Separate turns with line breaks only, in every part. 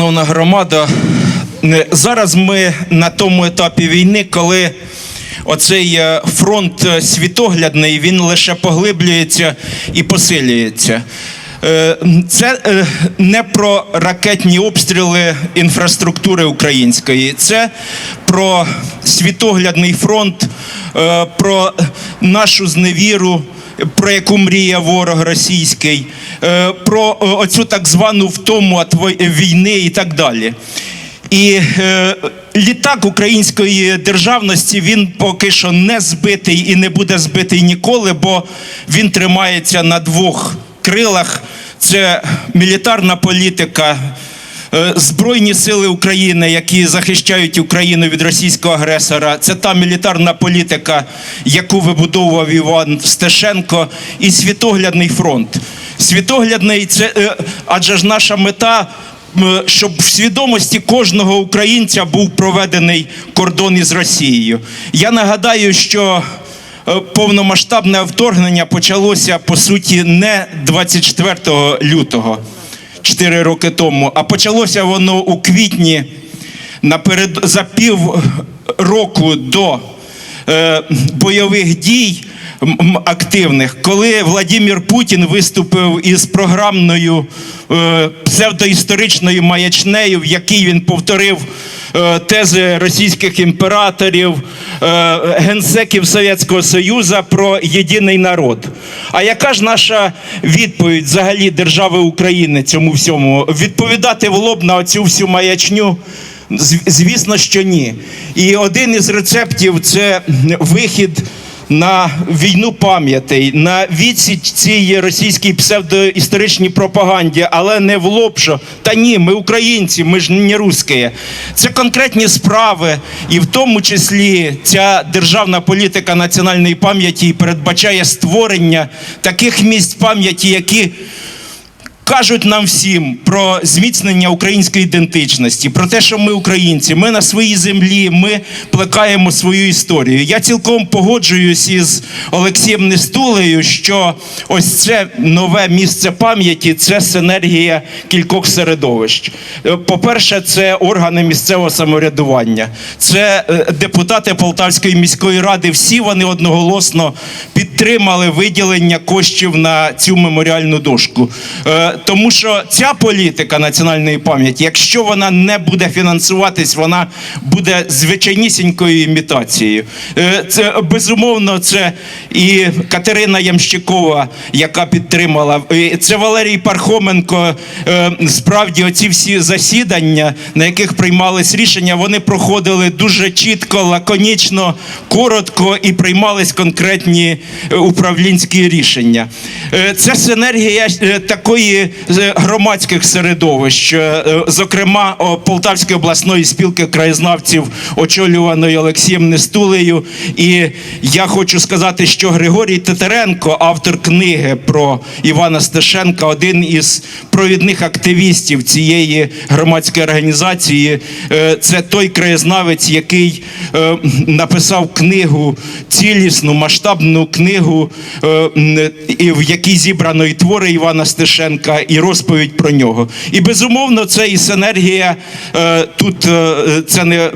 Шановна громада, зараз ми на тому етапі війни, коли оцей е, фронт е, світоглядний він лише поглиблюється і посилюється. Е, Це не про ракетні обстріли інфраструктури української, це про світоглядний фронт, про нашу зневіру про яку мріє ворог російський, е, про е, оцю так звану втому війни і так далі. І е, літак української державності він поки що не збитий і не буде збитий ніколи, бо він тримається на двох крилах. Це мілітарна політика, Збройні сили України, які захищають Україну від російського агресора, це та мілітарна політика, яку вибудовував Іван Стешенко, і світоглядний фронт. Світоглядний це е, адже ж наша мета. Щоб в свідомості кожного українця був проведений кордон із Росією. Я нагадаю, що е, повномасштабне вторгнення почалося по суті не 24 лютого. 4 роки тому, а почалося воно у квітні наперед за пів року до е, бойових дій активних, коли Владимир Путін виступив із програмною е, псевдоісторичною маячнею, в якій він повторив е, тези російських імператорів, е, генсеків Совєтського Союзу про єдиний народ. А яка ж наша відповідь взагалі держави України цьому всьому? Відповідати в лоб на оцю всю маячню? Звісно, що ні. І один із рецептів це вихід на війну пам'ятей, на відсіч цій російській псевдоісторичній пропаганді, але не в лоб, що та ні, ми українці, ми ж не русські. Це конкретні справи, і в тому числі ця державна політика національної пам'яті передбачає створення таких місць пам'яті, які кажуть нам всім про зміцнення української ідентичності, про те, що ми українці, ми на своїй землі, ми плекаємо свою історію. Я цілком погоджуюсь із Олексієм Нестулею, що ось це нове місце пам'яті це синергія кількох середовищ. Е, По-перше, це органи місцевого самоврядування, це е, депутати Полтавської міської ради. Всі вони одноголосно підтримали виділення коштів на цю меморіальну дошку. Тому що ця політика національної пам'яті, якщо вона не буде фінансуватись, вона буде звичайнісінькою імітацією. Е, Це безумовно це і Катерина Ямщикова, яка підтримала. Це Валерій Пархоменко. Е, Справді, оці всі засідання, на яких приймались рішення, вони проходили дуже чітко, лаконічно, коротко і приймались конкретні е, управлінські рішення. Це синергія такої е, громадських середовищ, е, зокрема Полтавської обласної спілки краєзнавців, очолюваної Олексієм Нестулею. І я хочу сказати, що Григорій Тетеренко, автор книги про Івана Стешенка, один із провідних активістів цієї громадської організації. Е, Це той краєзнавець, який е, написав книгу, цілісну, масштабну книгу, е, в якій зібрано і твори Івана Стешенка, і розповідь про нього. І безумовно, це і синергія. е, Тут е, це не,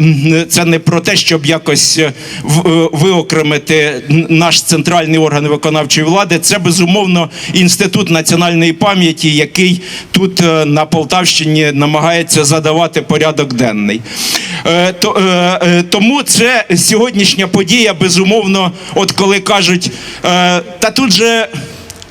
це не про те, щоб якось е, виокремити наш центральний орган виконавчої влади. Це безумовно інститут національної пам'яті, який тут на Полтавщині намагається задавати порядок денний. То- Тому це сьогоднішня подія, безумовно, от коли кажуть, та тут же.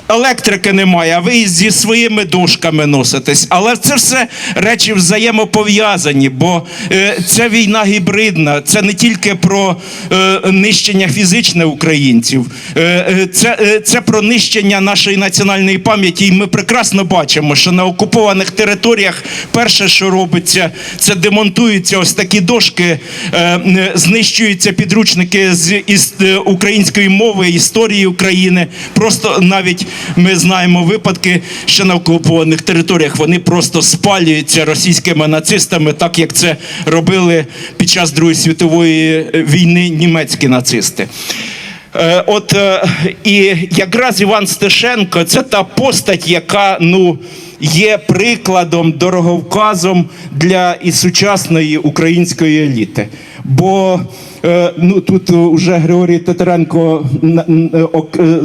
Електрики немає, а ви зі своїми дошками носитесь. Але це все речі взаємопов'язані, бо е, це війна гібридна, це не тільки про е, нищення фізичне українців, е, е, це, е, це про нищення нашої національної пам'яті. І ми прекрасно бачимо, що на окупованих територіях перше, що робиться, це демонтуються ось такі дошки, е, знищуються підручники з із, е, української мови, історії України. Просто навіть ми знаємо випадки, що на окупованих територіях вони просто спалюються російськими нацистами, так як це робили під час Другої світової е, війни німецькі нацисти. Е, От е, і якраз Іван Стешенко це та постать, яка ну є прикладом, дороговказом для і сучасної української еліти. Бо е, ну тут вже Григорій Тетеренко е, е,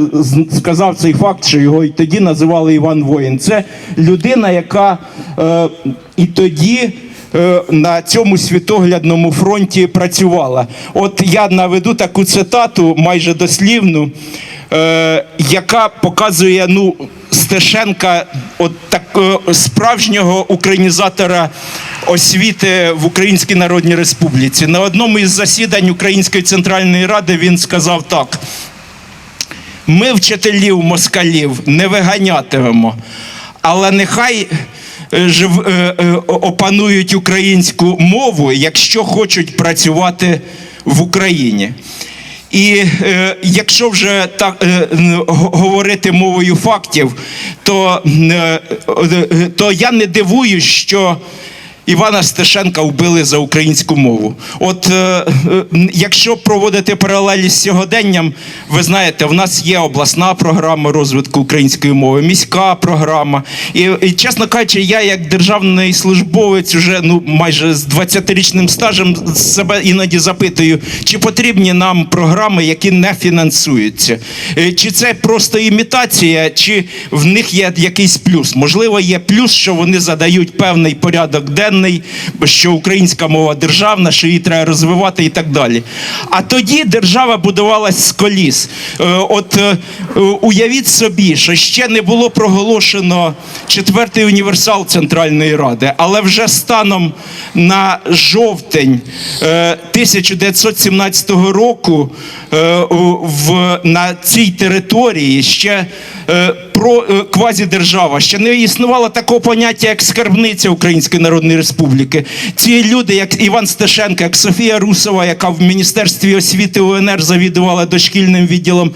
сказав цей факт, що його і тоді називали Іван Воїн. Це людина, яка і тоді. На цьому світоглядному фронті працювала. От я наведу таку цитату, майже дослівну, е, яка показує ну, Стешенка, от так, справжнього українізатора освіти в Українській Народній Республіці. На одному із засідань Української центральної ради він сказав так. Ми вчителів москалів не виганятимемо, але нехай е, жив, е, е, опанують українську мову, якщо хочуть працювати в Україні. І е, якщо вже так е, говорити мовою фактів, то, е, е, то я не дивуюсь, що Івана Стешенка вбили за українську мову. От е, е, якщо проводити паралелі з сьогоденням, ви знаєте, в нас є обласна програма розвитку української мови, міська програма. І, і чесно кажучи, я як державний службовець, уже ну майже з 20-річним стажем себе іноді запитую, чи потрібні нам програми, які не фінансуються, Е, чи це просто імітація, чи в них є якийсь плюс. Можливо, є плюс, що вони задають певний порядок денний, що українська мова державна, що її треба розвивати і так далі. А тоді держава будувалась з коліс. Е, От е, уявіть собі, що ще не було проголошено четвертий універсал Центральної Ради, але вже станом на жовтень е, 1917 року е, в, на цій території ще про е, квазідержава. Ще не існувало такого поняття, як скарбниця Української Народної Республіки. Ці люди, як Іван Стешенко, як Софія Русова, яка в Міністерстві освіти УНР завідувала дошкільним відділом,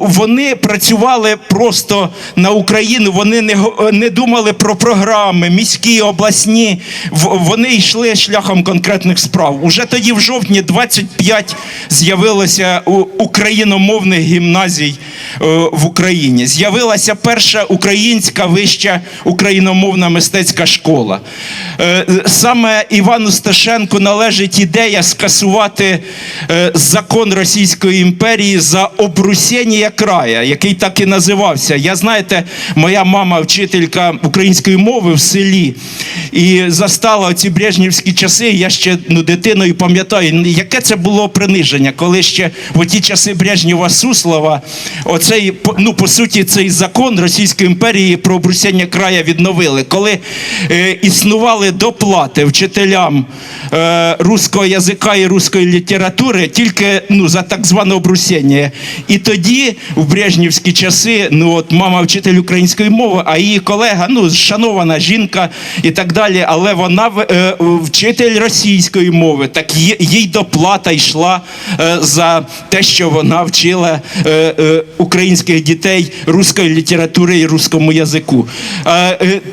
вони працювали просто на Україну. Вони не, не думали про програми, міські, обласні. Вони йшли шляхом конкретних справ. Уже тоді, в жовтні, 25 з'явилося україномовних гімназій е, в Україні. З'явилася перша українська вища україномовна мистецька школа. Е, Саме Івану Сташенку належить ідея скасувати е, закон Російської імперії за обрусєння края, який так і називався. Я знаєте, моя мама вчителька української мови в селі і застала ці брежнівські часи. Я ще ну, дитиною пам'ятаю, яке це було приниження, коли ще в ті часи Брежнєва Суслова, оцей ну по суті цей закон Російської імперії про обрусяння края відновили, коли е, існували доплати вчителям е, руського язика і руської літератури тільки ну за так зване обрусяння. І тоді, в брежнівські часи, ну от мама вчитель української мови, а її колега, ну шанована жінка і так далі, але вона е, вчитель російської мови, так їй, доплата йшла е, за те, що вона вчила е, е, українських дітей руської літератури і руському язику.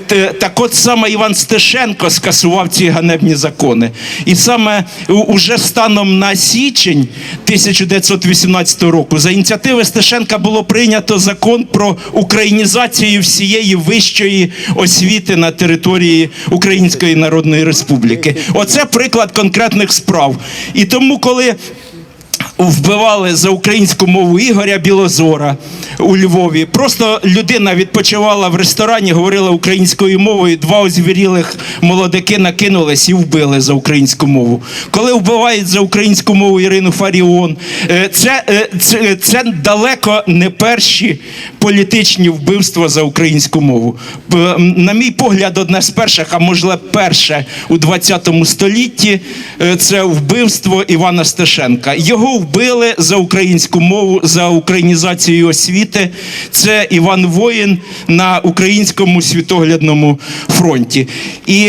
Т- так от саме Іван Стешенко скасував ці ганебні закони. І саме уже станом на січень 1918 року за ініціативи Стешенка було прийнято закон про українізацію всієї вищої освіти на території Української Народної Республіки. Оце приклад конкретних справ. І тому, коли вбивали за українську мову Ігоря Білозора у Львові. Просто людина відпочивала в ресторані, говорила українською мовою. Два озвірілих молодики накинулись і вбили за українську мову. Коли вбивають за українську мову Ірину Фаріон, е, це, е, це, це далеко не перші політичні вбивства за українську мову. На мій погляд, одне з перших, а можливо, перше у 20 столітті е, це вбивство Івана Стешенка. Його вбили за українську мову, за українізацію освіти. Це Іван Воїн на українському світоглядному фронті. І